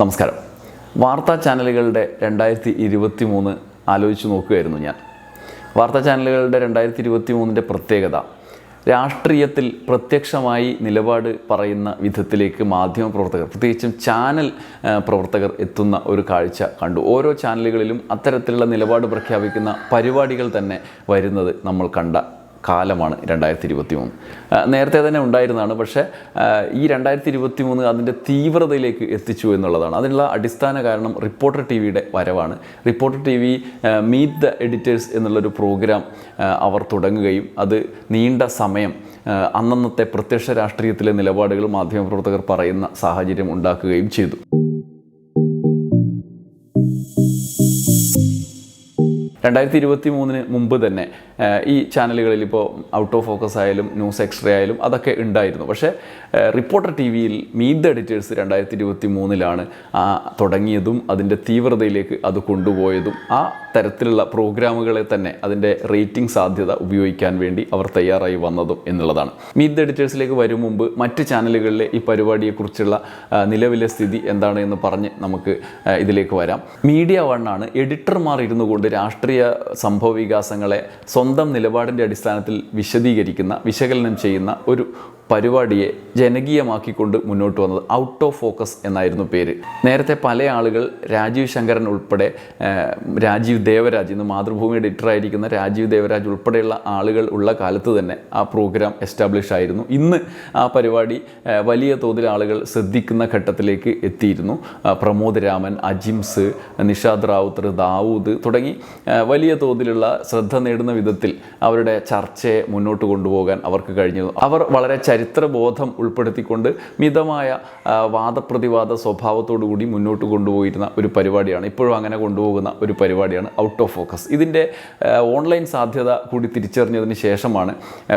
നമസ്കാരം. വാർത്താ ചാനലുകളുടെ രണ്ടായിരത്തി ഇരുപത്തി മൂന്ന് ആലോചിച്ച് നോക്കുകയായിരുന്നു ഞാൻ. വാർത്താ ചാനലുകളുടെ രണ്ടായിരത്തി ഇരുപത്തി മൂന്നിന്റെ പ്രത്യേകത രാഷ്ട്രീയത്തിൽ പ്രത്യക്ഷമായി നിലപാട് പറയുന്ന വിധത്തിലേക്ക് മാധ്യമ പ്രവർത്തകർ പ്രത്യേകിച്ചും ചാനൽ പ്രവർത്തകർ എത്തുന്ന ഒരു കാഴ്ച കണ്ടു. ഓരോ ചാനലുകളിലും അത്തരത്തിലുള്ള നിലപാട് പ്രഖ്യാപിക്കുന്ന പരിപാടികൾ തന്നെ വരുന്നത് നമ്മൾ കണ്ട കാലമാണ് രണ്ടായിരത്തി ഇരുപത്തി മൂന്ന് നേരത്തെ തന്നെ ഉണ്ടായിരുന്നതാണ് പക്ഷേ ഈ രണ്ടായിരത്തി ഇരുപത്തി മൂന്ന് അതിന്റെ തീവ്രതയിലേക്ക് എത്തിച്ചു എന്നുള്ളതാണ്. അതിനുള്ള അടിസ്ഥാന കാരണം റിപ്പോർട്ടർ ടി വിയുടെ വരവാണ്. Reporter T V meet the editors എന്നുള്ളൊരു പ്രോഗ്രാം അവർ തുടങ്ങുകയും അത് നീണ്ട സമയം അന്നന്നത്തെ പ്രത്യക്ഷ രാഷ്ട്രീയത്തിലെ നിലപാടുകൾ മാധ്യമപ്രവർത്തകർ പറയുന്ന സാഹചര്യം ഉണ്ടാക്കുകയും ചെയ്തു. രണ്ടായിരത്തി ഇരുപത്തി മൂന്നിന് മുമ്പ് തന്നെ ഈ ചാനലുകളിൽ ഇപ്പോൾ ഔട്ട് ഓഫ് ഫോക്കസ് ആയാലും ന്യൂസ് എക്സ്ട്രേ ആയാലും അതൊക്കെ ഉണ്ടായിരുന്നു. പക്ഷേ റിപ്പോർട്ടർ ടി വിയിൽ മീറ്റ് എഡിറ്റേഴ്സ് രണ്ടായിരത്തി ഇരുപത്തി മൂന്നിലാണ് ആ തുടങ്ങിയതും അതിന്റെ തീവ്രതയിലേക്ക് അത് കൊണ്ടുപോയതും. ആ തരത്തിലുള്ള പ്രോഗ്രാമുകളെ തന്നെ അതിന്റെ റേറ്റിംഗ് സാധ്യത ഉപയോഗിക്കാൻ വേണ്ടി അവർ തയ്യാറായി വന്നതും എന്നുള്ളതാണ്. മീറ്റ് ദ എഡിറ്റേഴ്സിലേക്ക് വരും മുമ്പ് മറ്റ് ചാനലുകളിലെ ഈ പരിപാടിയെക്കുറിച്ചുള്ള നിലവിലെ സ്ഥിതി എന്താണ് എന്ന് പറഞ്ഞ് നമുക്ക് ഇതിലേക്ക് വരാം. മീഡിയ വണ്ണാണ് എഡിറ്റർമാർ ഇരുന്നു കൊണ്ട് രാഷ്ട്രീയ സംഭവ വികാസങ്ങളെ സ്വന്തം നിലപാടിന്റെ അടിസ്ഥാനത്തിൽ വിശദീകരിക്കുന്ന വിശകലനം ചെയ്യുന്ന ഒരു പരിപാടിയെ ജനകീയമാക്കിക്കൊണ്ട് മുന്നോട്ട് വന്നത് ഔട്ട് ഓഫ് ഫോക്കസ് എന്നായിരുന്നു പേര്. നേരത്തെ പല ആളുകൾ രാജീവ് ശങ്കരൻ ഉൾപ്പെടെ രാജീവ് ദേവരാജ് ഇന്ന് മാതൃഭൂമി എഡിറ്ററായിരിക്കുന്ന രാജീവ് ദേവരാജ് ഉൾപ്പെടെയുള്ള ആളുകൾ ഉള്ള കാലത്ത് തന്നെ ആ പ്രോഗ്രാം എസ്റ്റാബ്ലിഷ് ആയിരുന്നു. ഇന്ന് ആ പരിപാടി വലിയ തോതിൽ ആളുകൾ ശ്രദ്ധിക്കുന്ന ഘട്ടത്തിലേക്ക് എത്തിയിരുന്നു. പ്രമോദ് രാമൻ അജിംസ് നിഷാദ് റാവുത്തർ ദാവൂദ് തുടങ്ങി വലിയ തോതിലുള്ള ശ്രദ്ധ നേടുന്ന വിധത്തിൽ അവരുടെ ചർച്ചയെ മുന്നോട്ട് കൊണ്ടുപോകാൻ അവർക്ക് കഴിഞ്ഞു. അവർ വളരെ ചരിത്രബോധം ഉൾപ്പെടുത്തിക്കൊണ്ട് മിതമായ വാദപ്രതിവാദ സ്വഭാവത്തോടുകൂടി മുന്നോട്ട് കൊണ്ടുപോയിരുന്ന ഒരു പരിപാടിയാണ് ഇപ്പോഴും അങ്ങനെ കൊണ്ടുപോകുന്ന ഒരു പരിപാടിയാണ് ഔട്ട് ഓഫ് ഫോക്കസ് ഇതിന്റെ ഓൺലൈൻ സാധ്യത കൂടി തിരിച്ചറിഞ്ഞതിന് ശേഷമാണ്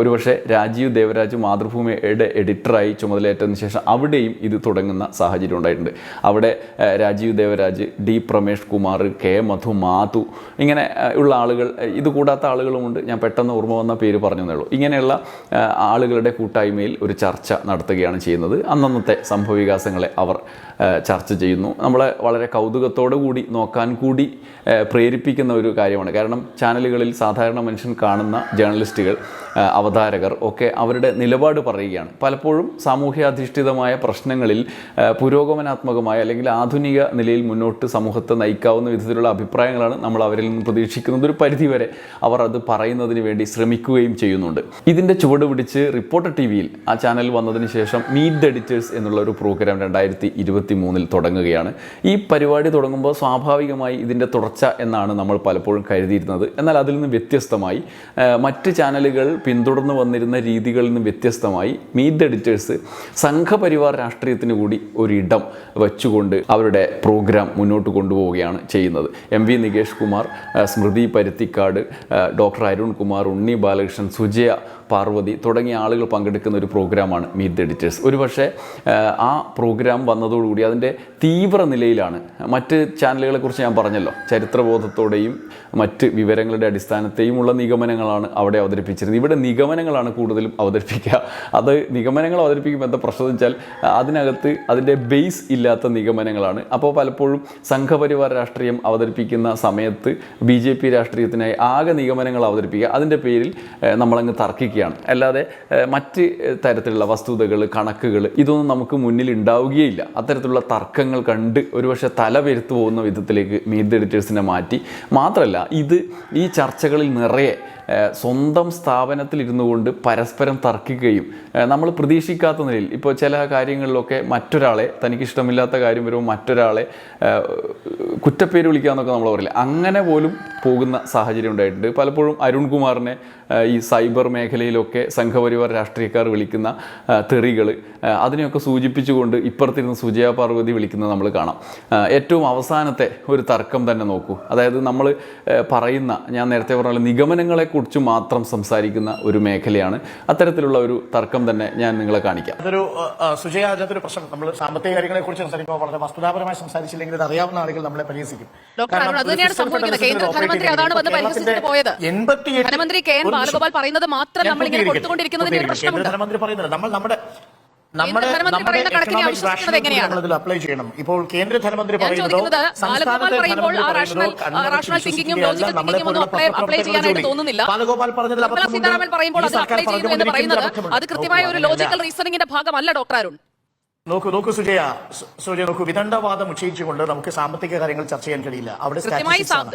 ഒരുപക്ഷെ രാജീവ് ദേവരാജ് മാതൃഭൂമിയുടെ എഡിറ്ററായി ചുമതലയേറ്റതിന് ശേഷം അവിടെയും ഇത് തുടങ്ങുന്ന സാഹചര്യം ഉണ്ടായിട്ടുണ്ട്. അവിടെ രാജീവ് ദേവരാജ് ഡി പ്രമേഷ് കുമാർ കെ മധു മാധു ഇങ്ങനെ ഉള്ള ആളുകൾ ഇത് കൂടാത്ത ആളുകളുമുണ്ട് ഞാൻ പെട്ടെന്ന് ഓർമ്മ വന്ന പേര് പറഞ്ഞു ഉള്ളൂ. ഇങ്ങനെയുള്ള ആളുകളുടെ ആളുകളുടെ കൂട്ടായ്മയിൽ ഒരു ചർച്ച നടത്തുകയാണ് ചെയ്യുന്നത്. അന്നന്നത്തെ സംഭവവികാസങ്ങളെ അവർ ചർച്ച ചെയ്യുന്നു. നമ്മളെ വളരെ കൗതുകത്തോടു കൂടി നോക്കാൻ കൂടി പ്രേരിപ്പിക്കുന്ന ഒരു കാര്യമാണ്. കാരണം ചാനലുകളിൽ സാധാരണ മനുഷ്യൻ കാണുന്ന ജേർണലിസ്റ്റുകൾ അവതാരകർ ഒക്കെ അവരുടെ നിലപാട് പറയുകയാണ്. പലപ്പോഴും സാമൂഹ്യാധിഷ്ഠിതമായ പ്രശ്നങ്ങളിൽ പുരോഗമനാത്മകമായ അല്ലെങ്കിൽ ആധുനിക നിലയിൽ മുന്നോട്ട് സമൂഹത്തെ നയിക്കാവുന്ന വിധത്തിലുള്ള അഭിപ്രായങ്ങളാണ് നമ്മൾ അവരിൽ നിന്ന് പ്രതീക്ഷിക്കുന്നത്. ഒരു പരിധിവരെ അവർ അത് പറയുന്നതിന് വേണ്ടി ശ്രമിക്കുകയും ചെയ്യുന്നുണ്ട്. ഇതിന്റെ ചുവട് പിടിച്ച് റിപ്പോർട്ടർ ടി വിയിൽ ആ ചാനൽ വന്നതിന് ശേഷം മീറ്റ് ദ എഡിറ്റേഴ്സ് എന്നുള്ള ഒരു പ്രോഗ്രാം രണ്ടായിരത്തി ഇരുപത്തി മൂന്നിൽ തുടങ്ങുകയാണ്. ഈ പരിപാടി തുടങ്ങുമ്പോൾ സ്വാഭാവികമായി ഇതിന്റെ തുടർച്ച എന്നാണ് നമ്മൾ പലപ്പോഴും കരുതിയിരുന്നത്. എന്നാൽ അതിൽ നിന്ന് വ്യത്യസ്തമായി മറ്റ് ചാനലുകൾ പിന്തുടർന്ന് വന്നിരുന്ന രീതികളിൽ നിന്ന് വ്യത്യസ്തമായി മീറ്റ് ദ എഡിറ്റേഴ്സ് സംഘപരിവാർ രാഷ്ട്രീയത്തിന് കൂടി ഒരിടം വെച്ചുകൊണ്ട് അവരുടെ പ്രോഗ്രാം മുന്നോട്ട് കൊണ്ടുപോവുകയാണ് ചെയ്യുന്നത്. M V Nikesh Kumar Smruthy Paruthikkad doctor Arun Kumar Unni Balakrishnan Sujaya Parvathy തുടങ്ങിയ ആളുകൾ പങ്കെടുക്കുന്ന ഒരു പ്രോഗ്രാമാണ് മീറ്റ് ദ എഡിറ്റേഴ്സ്. ഒരുപക്ഷെ ആ, പ്രോഗ്രാം വന്നതോടുകൂടി അതിന്റെ തീവ്ര നിലയിലാണ്. മറ്റ് ചാനലുകളെ കുറിച്ച് ഞാൻ പറഞ്ഞല്ലോ. ചരിത്രബോധത്തോടെയും മറ്റ് വിവരങ്ങളുടെ അടിസ്ഥാനത്തെയും ഉള്ള നിഗമനങ്ങളാണ് അവിടെ അവതരിപ്പിച്ചിരുന്നത്. ഇവിടെ നിഗമനങ്ങളാണ് കൂടുതലും അവതരിപ്പിക്കുക. അത് നിഗമനങ്ങൾ അവതരിപ്പിക്കുമ്പോൾ എന്താ പ്രശ്നം വെച്ചാൽ അതിനകത്ത് അതിന്റെ ബേസ് ഇല്ലാത്ത നിഗമനങ്ങളാണ്. അപ്പോൾ പലപ്പോഴും സംഘപരിവാർ രാഷ്ട്രീയം അവതരിപ്പിക്കുന്ന സമയത്ത് ബി ജെ പി രാഷ്ട്രീയത്തിനായി ആകെ നിഗമനങ്ങൾ അവതരിപ്പിക്കുക. അതിന്റെ പേരിൽ നമ്മളങ്ങ് തർക്കിക്കുകയാണ്. അല്ലാതെ മറ്റ് തരത്തിലുള്ള വസ്തുതകൾ കണക്കുകൾ ഇതൊന്നും നമുക്ക് മുന്നിൽ ഉണ്ടാവുകയില്ല. അത്തരത്തിലുള്ള തർക്കങ്ങൾ കണ്ട് ഒരുപക്ഷെ തല പെരുത്തു പോകുന്ന വിധത്തിലേക്ക് മീറ്റ് എഡിറ്റേഴ്സിനെ മാറ്റി. മാത്രമല്ല ഇത് ഈ ചർച്ചകളിൽ നിറയെ സ്വന്തം സ്ഥാപനത്തിൽ ഇരുന്നു കൊണ്ട് പരസ്പരം തർക്കിക്കുകയും നമ്മൾ പ്രതീക്ഷിക്കാത്ത നിലയിൽ ഇപ്പോൾ ചില കാര്യങ്ങളിലൊക്കെ മറ്റൊരാളെ തനിക്ക് ഇഷ്ടമില്ലാത്ത കാര്യം വരുമ്പോൾ മറ്റൊരാളെ കുറ്റപ്പേര് വിളിക്കാമെന്നൊക്കെ നമ്മൾ പറയില്ല? അങ്ങനെ പോലും പോകുന്ന സാഹചര്യം ഉണ്ടായിട്ടുണ്ട്. പലപ്പോഴും അരുൺകുമാറിനെ ഈ സൈബർ മേഖലയിലൊക്കെ സംഘപരിവാർ രാഷ്ട്രീയക്കാർ വിളിക്കുന്ന തെറികൾ അതിനെയൊക്കെ സൂചിപ്പിച്ചുകൊണ്ട് ഇപ്പുറത്തിരുന്ന് സുജയ പാർവതി വിളിക്കുന്നത് നമ്മൾ കാണാം. ഏറ്റവും അവസാനത്തെ ഒരു തർക്കം തന്നെ നോക്കൂ. അതായത് നമ്മൾ പറയുന്ന ഞാൻ നേരത്തെ പറഞ്ഞ നിഗമനങ്ങളെക്കുറിച്ച് മാത്രം സംസാരിക്കുന്ന ഒരു മേഖലയാണ്. അത്തരത്തിലുള്ള ഒരു തർക്കം തന്നെ ഞാൻ നിങ്ങളെ കാണിക്കാം. അതൊരു സുജയ അതിനകത്തൊരു പ്രശ്നം. നമ്മൾ സാമ്പത്തിക കാര്യങ്ങളെ കുറിച്ച് സംസാരിക്കുമ്പോൾ വളരെ വസ്തുതാപരമായി സംസാരിച്ചില്ലെങ്കിൽ അത് അറിയാവുന്ന ആളുകൾ നമ്മളെ പരിഹസിക്കും. ധനമന്ത്രി അതാണ് വന്ന് പരിഹസിച്ചിട്ട് പോയത്. ധനമന്ത്രി കെ എൻ ബാലഗോപാൽ പറയുന്നത് മാത്രം നമ്മൾ ഇങ്ങനെ കൊടുത്തുകൊണ്ടിരിക്കുന്നതിന് ഒരു പ്രശ്നമുണ്ട്. ധനമന്ത്രി പറയുന്നില്ല. നമ്മൾ നമ്മുടെ നമ്മുടെ നമ്മുടെ എക്കണോമിക് റാഷണൽ? നമ്മൾ ഇതിൽ അപ്ലൈ ചെയ്യണം. ഇപ്പോൾ കേന്ദ്ര ധനമന്ത്രി പറയുന്നത് ബാലഗോപാൽ പറഞ്ഞതിൽ അത് കൃത്യമായ ഒരു ലോജിക്കൽ റീസണിംഗിന്റെ ഭാഗമല്ല ഡോക്ടർ അരുൺ. നോക്കൂ നോക്കൂ സുജയ സുജയ നോക്കൂ വിദണ്ഡവാദം ഉച്ചയിച്ചുകൊണ്ട് നമുക്ക് സാമ്പത്തിക കാര്യങ്ങൾ ചർച്ച ചെയ്യാൻ കഴിയില്ല അവിടെ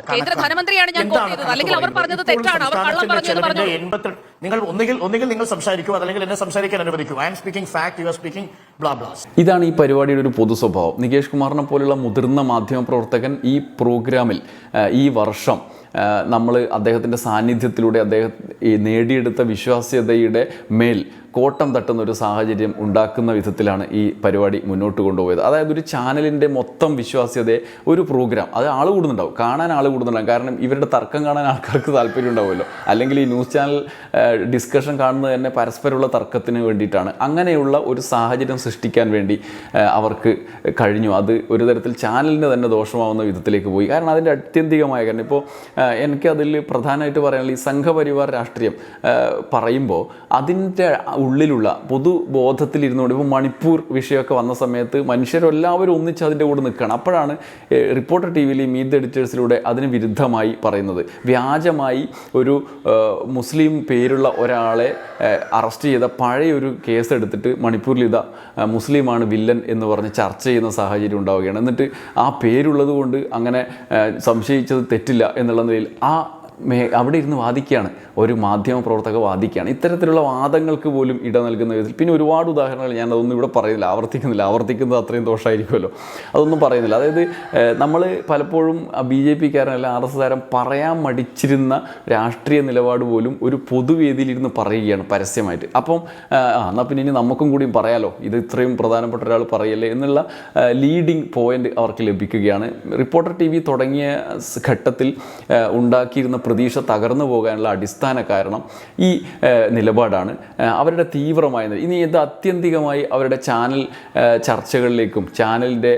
കേന്ദ്ര ധനമന്ത്രിയാണ് ഞാൻ. അല്ലെങ്കിൽ അവർ പറഞ്ഞത് തെറ്റാണ്. അവർ കള്ളം പറഞ്ഞു എന്ന് പറഞ്ഞു. 82 നിങ്ങൾ ഒന്നുകിൽ ഒന്നുകിൽ നിങ്ങൾ സംസാരിക്കൂ അല്ലെങ്കിൽ എന്നെ സംസാരിക്കാൻ അനുവദിക്കൂ I'm speaking fact you are speaking blah blahs ഇതാണ് ഈ പരിപാടിയുടെ ഒരു പൊതു സ്വഭാവം നികേഷ് കുമാറിനെ പോലുള്ള മുതിർന്ന മാധ്യമ പ്രവർത്തകൻ ഈ പ്രോഗ്രാമിൽ ഈ വർഷം നമ്മൾ അദ്ദേഹത്തിന്റെ സാന്നിധ്യത്തിലൂടെ അദ്ദേഹം ഈ നേടിയെടുത്ത വിശ്വാസ്യതയുടെ മേൽ കോട്ടം തട്ടുന്ന ഒരു സാഹചര്യം ഉണ്ടാക്കുന്ന വിധത്തിലാണ് ഈ പരിപാടി മുന്നോട്ട് കൊണ്ടുപോയത്. അതായത് ഒരു ചാനലിന്റെ മൊത്തം വിശ്വാസ്യതയെ ഒരു പ്രോഗ്രാം അത് ആൾ കൂടുന്നുണ്ടാവും കാണാൻ ആൾ കൂടുന്നുണ്ടാവും. കാരണം ഇവരുടെ തർക്കം കാണാൻ ആൾക്കാർക്ക് താല്പര്യം ഉണ്ടാവുമല്ലോ. അല്ലെങ്കിൽ ഈ ന്യൂസ് ചാനൽ ഡിസ്കഷൻ കാണുന്നത് തന്നെ പരസ്പരമുള്ള തർക്കത്തിന് വേണ്ടിയിട്ടാണ്. അങ്ങനെയുള്ള ഒരു സാഹചര്യം സൃഷ്ടിക്കാൻ വേണ്ടി അവർക്ക് കഴിഞ്ഞു. അത് ഒരു തരത്തിൽ ചാനലിന് തന്നെ ദോഷമാവുന്ന വിധത്തിലേക്ക് പോയി. കാരണം അതിന്റെ അത്യന്തികമായ കാരണം ഇപ്പോൾ എനിക്കതിൽ പ്രധാനമായിട്ട് പറയാനുള്ള ഈ സംഘപരിവാർ രാഷ്ട്രീയം പറയുമ്പോൾ അതിന്റെ ഉള്ളിലുള്ള പൊതുബോധത്തിലിരുന്നുകൊണ്ട് ഇപ്പോൾ മണിപ്പൂർ വിഷയമൊക്കെ വന്ന സമയത്ത് മനുഷ്യരെല്ലാവരും ഒന്നിച്ച് അതിന്റെ കൂടെ നിൽക്കുകയാണ് അപ്പോഴാണ് റിപ്പോർട്ടർ ടി വിയിൽ മീറ്റ് എഡിറ്റേഴ്സിലൂടെ അതിന് വിരുദ്ധമായി പറയുന്നത്. വ്യാജമായി ഒരു മുസ്ലിം പേരുള്ള ഒരാളെ അറസ്റ്റ് ചെയ്ത പഴയൊരു കേസ് എടുത്തിട്ട് മണിപ്പൂരിൽ ഇതാ മുസ്ലിമാണ് വില്ലൻ എന്ന് പറഞ്ഞ് ചർച്ച ചെയ്യുന്ന സാഹചര്യം ഉണ്ടാവുകയാണ്. എന്നിട്ട് ആ പേരുള്ളത് കൊണ്ട് അങ്ങനെ സംശയിച്ചത് തെറ്റില്ല എന്നുള്ള നിലയിൽ ആ മേ അവിടെ ഇരുന്ന് വാദിക്കുകയാണ്. ഒരു മാധ്യമ പ്രവർത്തക വാദിക്കുകയാണ്. ഇത്തരത്തിലുള്ള വാദങ്ങൾക്ക് പോലും ഇട നൽകുന്ന വിധത്തിൽ പിന്നെ ഒരുപാട് ഉദാഹരണങ്ങൾ ഞാൻ അതൊന്നും ഇവിടെ പറയുന്നില്ല. ആവർത്തിക്കുന്നില്ല. ആവർത്തിക്കുന്നത് അത്രയും ദോഷമായിരിക്കുമല്ലോ അതൊന്നും പറയുന്നില്ല. അതായത് നമ്മൾ പലപ്പോഴും ബി ജെ പിക്കാരൻ അല്ല ആർ എസ് കാരൻ പറയാൻ മടിച്ചിരുന്ന രാഷ്ട്രീയ നിലപാട് പോലും ഒരു പൊതുവേദിയിലിരുന്ന് പറയുകയാണ് പരസ്യമായിട്ട്. അപ്പം എന്നാൽ പിന്നെ ഇനി നമുക്കും കൂടി പറയാലോ. ഇത് ഇത്രയും പ്രധാനപ്പെട്ട ഒരാൾ പറയല്ലേ എന്നുള്ള ലീഡിങ് പോയിന്റ് അവർക്ക് ലഭിക്കുകയാണ്. റിപ്പോർട്ടർ ടി വി തുടങ്ങിയ ഘട്ടത്തിൽ ഉണ്ടാക്കിയിരുന്ന പ്രതീക്ഷ തകർന്നു പോകാനുള്ള അടിസ്ഥാന കാരണം ഈ നിലപാടാണ്. അവരുടെ തീവ്രമായ ഇനി ഇത് അത്യന്തികമായി അവരുടെ ചാനൽ ചർച്ചകളിലേക്കും ചാനലിന്റെ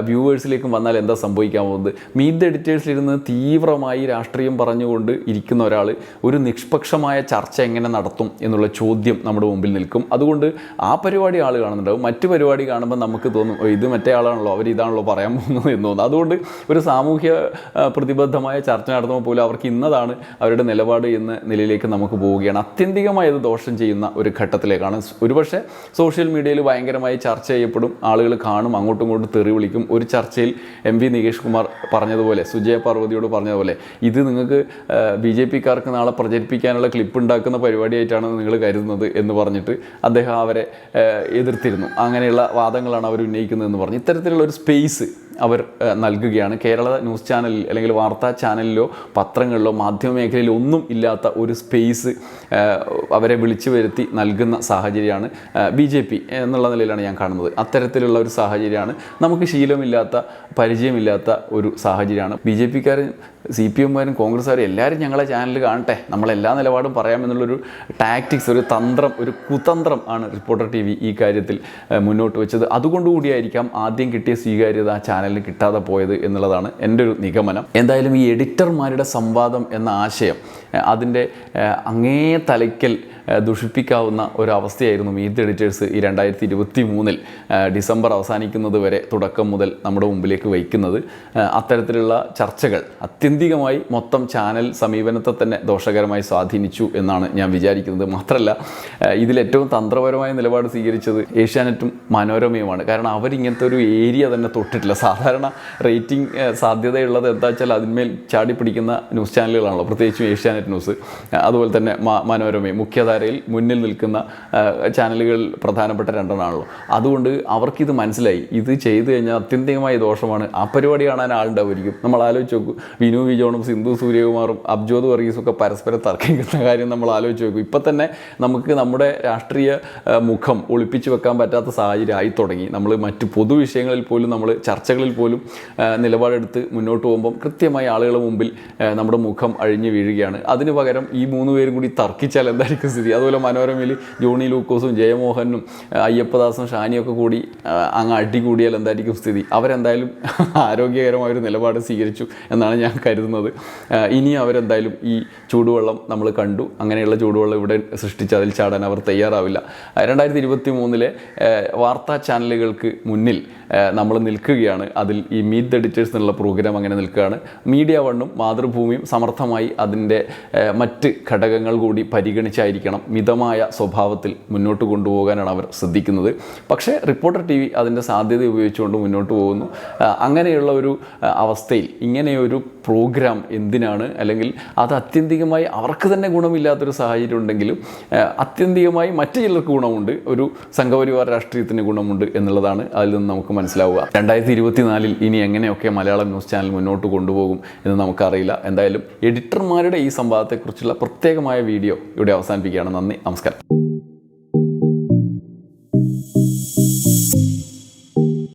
വ്യൂവേഴ്സിലേക്കും വന്നാൽ എന്താ സംഭവിക്കാൻ പോകുന്നത്? മീറ്റ് ദ എഡിറ്റേഴ്സിലിരുന്ന് തീവ്രമായി രാഷ്ട്രീയം പറഞ്ഞുകൊണ്ട് ഇരിക്കുന്ന ഒരാൾ ഒരു നിഷ്പക്ഷമായ ചർച്ച എങ്ങനെ നടത്തും എന്നുള്ള ചോദ്യം നമ്മുടെ മുമ്പിൽ നിൽക്കും. അതുകൊണ്ട് ആ പരിപാടി ആൾ കാണുന്നുണ്ടാവും. മറ്റു പരിപാടി കാണുമ്പോൾ നമുക്ക് തോന്നും "ഓ, ഇത് മറ്റേ ആളാണല്ലോ അവർ ഇതാണല്ലോ പറയാൻ പോകുന്നത് എന്ന് തോന്നുന്നു അതുകൊണ്ട് ഒരു സാമൂഹ്യ പ്രതിബദ്ധമായ ചർച്ച നടത്തുമ്പോൾ പോലും അവർക്ക് ഇന്നതാണ് അവരുടെ നിലപാട് എന്ന നിലയിലേക്ക് നമുക്ക് പോവുകയാണ്. അത്യന്തികമായി അത് ദോഷം ചെയ്യുന്ന ഒരു ഘട്ടത്തിലേക്കാണ്. ഒരുപക്ഷെ സോഷ്യൽ മീഡിയയിൽ ഭയങ്കരമായി ചർച്ച ചെയ്യപ്പെടും ആളുകൾ കാണും അങ്ങോട്ടും ഇങ്ങോട്ടും തെറി വിളിക്കും. ഒരു ചർച്ചയിൽ എം വി നികേഷ് കുമാർ പറഞ്ഞതുപോലെ സുജയ പാർവതിയോട് പറഞ്ഞതുപോലെ ഇത് നിങ്ങൾക്ക് ബി ജെ പിക്കാർക്ക് നാളെ പ്രചരിപ്പിക്കാനുള്ള ക്ലിപ്പ് ഉണ്ടാക്കുന്ന പരിപാടിയായിട്ടാണ് നിങ്ങൾ കരുതുന്നത് എന്ന് പറഞ്ഞിട്ട് അദ്ദേഹം അവരെ എതിർത്തിരുന്നു. അങ്ങനെയുള്ള വാദങ്ങളാണ് അവർ ഉന്നയിക്കുന്നതെന്ന് പറഞ്ഞു. ഇത്തരത്തിലുള്ള ഒരു സ്പേസ് അവർ നൽകുകയാണ്. കേരള ന്യൂസ് ചാനലിൽ അല്ലെങ്കിൽ വാർത്താ ചാനലിലോ പത്രങ്ങളിലോ മാധ്യമ മേഖലയിലോ ഒന്നും ഇല്ലാത്ത ഒരു സ്പേസ് അവരെ വിളിച്ചു വരുത്തി നൽകുന്ന സാഹചര്യമാണ് ബി ജെ പി എന്നുള്ള നിലയിലാണ് ഞാൻ കാണുന്നത്. അത്തരത്തിലുള്ള ഒരു സാഹചര്യമാണ്. നമുക്ക് ശീലമില്ലാത്ത പരിചയമില്ലാത്ത ഒരു സാഹചര്യമാണ്. ബി ജെ പിക്കാരും സി പി എമ്മുകാരും കോൺഗ്രസ്സുകാരും എല്ലാവരും ഞങ്ങളെ ചാനൽ കാണട്ടെ. നമ്മളെല്ലാ നിലപാടും പറയാമെന്നുള്ളൊരു ടാക്ടിക്സ് ഒരു തന്ത്രം ഒരു കുതന്ത്രം ആണ് റിപ്പോർട്ടർ ടി വി ഈ കാര്യത്തിൽ മുന്നോട്ട് വെച്ചത്. അതുകൊണ്ടുകൂടിയായിരിക്കാം ആദ്യം കിട്ടിയ സ്വീകാര്യത ആ ചാനലിന് കിട്ടാതെ പോയത് എന്നുള്ളതാണ് എന്റെ ഒരു നിഗമനം. എന്തായാലും ഈ എഡിറ്റർമാരുടെ സംവാദം എന്ന ആശയം അതിന്റെ അങ്ങേ തലയ്ക്കൽ ദുഷിപ്പിക്കാവുന്ന ഒരവസ്ഥയായിരുന്നു മീറ്റ് എഡിറ്റേഴ്സ് ഈ രണ്ടായിരത്തി ഇരുപത്തി മൂന്നിൽ ഡിസംബർ അവസാനിക്കുന്നത് വരെ തുടക്കം മുതൽ നമ്മുടെ മുമ്പിലേക്ക് വയ്ക്കുന്നത്. അത്തരത്തിലുള്ള ചർച്ചകൾ അത്യന്തികമായി മൊത്തം ചാനൽ സമീപനത്തെ തന്നെ ദോഷകരമായി സ്വാധീനിച്ചു എന്നാണ് ഞാൻ വിചാരിക്കുന്നത്. മാത്രമല്ല ഇതിലേറ്റവും തന്ത്രപരമായ നിലപാട് സ്വീകരിച്ചത് ഏഷ്യാനെറ്റും മനോരമയുമാണ്. കാരണം അവരിങ്ങനത്തെ ഒരു ഏരിയ തന്നെ തൊട്ടിട്ടില്ല. സാധാരണ റേറ്റിംഗ് സാധ്യതയുള്ളത് എന്താ വെച്ചാൽ അതിന്മേൽ ചാടി പിടിക്കുന്ന ന്യൂസ് ചാനലുകളാണല്ലോ. പ്രത്യേകിച്ചും ഏഷ്യാനെറ്റ് ന്യൂസ് അതുപോലെ തന്നെ മനോരമയും മനോരമയും മുഖ്യധാരയിൽ മുന്നിൽ നിൽക്കുന്ന ചാനലുകൾ പ്രധാനപ്പെട്ട രണ്ടെണ്ണമാണല്ലോ. അതുകൊണ്ട് അവർക്കിത് മനസ്സിലായി. ഇത് ചെയ്തു കഴിഞ്ഞാൽ അത്യന്തികമായ ദോഷമാണ്. ആ പരിപാടി കാണാൻ ആളുണ്ടാവുമായിരിക്കും. നമ്മൾ ആലോചിച്ച് നോക്കൂ. വിനു വിജോണും സിന്ധു സൂര്യകുമാറും അബ്ജോദ് വർഗീസും ഒക്കെ പരസ്പരം തർക്കിക്കുന്ന കാര്യം നമ്മൾ ആലോചിച്ച് നോക്കൂ. ഇപ്പം തന്നെ നമുക്ക് നമ്മുടെ രാഷ്ട്രീയ മുഖം ഒളിപ്പിച്ചു വെക്കാൻ പറ്റാത്ത സാഹചര്യം ആയി തുടങ്ങി. നമ്മൾ മറ്റ് പൊതു വിഷയങ്ങളിൽ പോലും നമ്മൾ ചർച്ചകളിൽ പോലും നിലപാടെടുത്ത് മുന്നോട്ട് പോകുമ്പം കൃത്യമായി ആളുകളുടെ മുമ്പിൽ നമ്മുടെ മുഖം അഴിഞ്ഞു വീഴുകയാണ്. അതിന് പകരം ഈ മൂന്ന് പേരും കൂടി തർക്കിച്ചാൽ എന്തായിരിക്കും സ്ഥിതി അതുപോലെ മനോരമയിൽ ജോണി ലൂക്കോസും ജയമോഹനും അയ്യപ്പദാസും ഷാനിയൊക്കെ കൂടി അങ്ങ് അടി കൂടിയാൽ എന്തായിരിക്കും സ്ഥിതി? അവരെന്തായാലും ആരോഗ്യകരമായ ഒരു നിലപാട് സ്വീകരിച്ചു എന്നാണ് ഞാൻ കരുതുന്നത്. ഇനി അവരെന്തായാലും ഈ ചൂടുവെള്ളം നമ്മൾ കണ്ടു. അങ്ങനെയുള്ള ചൂടുവെള്ളം ഇവിടെ സൃഷ്ടിച്ച് അതിൽ ചാടാൻ അവർ തയ്യാറാവില്ല. രണ്ടായിരത്തി ഇരുപത്തി മൂന്നിലെ വാർത്താ ചാനലുകൾക്ക് മുന്നിൽ നമ്മൾ നിൽക്കുകയാണ്. അതിൽ ഈ മീറ്റ് ദ എഡിറ്റേഴ്സ് എന്നുള്ള പ്രോഗ്രാം അങ്ങനെ നിൽക്കുകയാണ്. മീഡിയ വണ്ണും മാതൃഭൂമിയും സമർത്ഥമായി അതിന്റെ മറ്റ് ഘടകങ്ങൾ കൂടി പരിഗണിച്ചായിരിക്കണം. മിതമായ സ്വഭാവത്തിൽ മുന്നോട്ട് കൊണ്ടുപോകാനാണ് അവർ ശ്രദ്ധിക്കുന്നത്. പക്ഷേ റിപ്പോർട്ടർ ടി വി അതിന്റെ സാധ്യത ഉപയോഗിച്ചുകൊണ്ട് മുന്നോട്ട് പോകുന്നു. അങ്ങനെയുള്ള ഒരു അവസ്ഥയിൽ ഇങ്ങനെയൊരു പ്രോഗ്രാം എന്തിനാണ്? അല്ലെങ്കിൽ അത് അത്യന്തികമായി അവർക്ക് തന്നെ ഗുണമില്ലാത്തൊരു സാഹചര്യം ഉണ്ടെങ്കിലും അത്യന്തികമായി മറ്റു ചിലർക്ക് ഗുണമുണ്ട് ഒരു സംഘപരിവാർ രാഷ്ട്രീയത്തിന് ഗുണമുണ്ട് എന്നുള്ളതാണ് അതിൽ നിന്ന് നമുക്ക് മനസ്സിലാവുക. രണ്ടായിരത്തി ഇരുപത്തിനാലിൽ ഇനി എങ്ങനെയൊക്കെ മലയാളം ന്യൂസ് ചാനൽ മുന്നോട്ട് കൊണ്ടുപോകും എന്ന് നമുക്കറിയില്ല. എന്തായാലും എഡിറ്റർമാരുടെ ഈ സംവാദത്തെക്കുറിച്ചുള്ള പ്രത്യേകമായ വീഡിയോ ഇവിടെ അവസാനിപ്പിക്കുകയാണ്. പറയുകയാണ് നന്ദി നമസ്കാരം.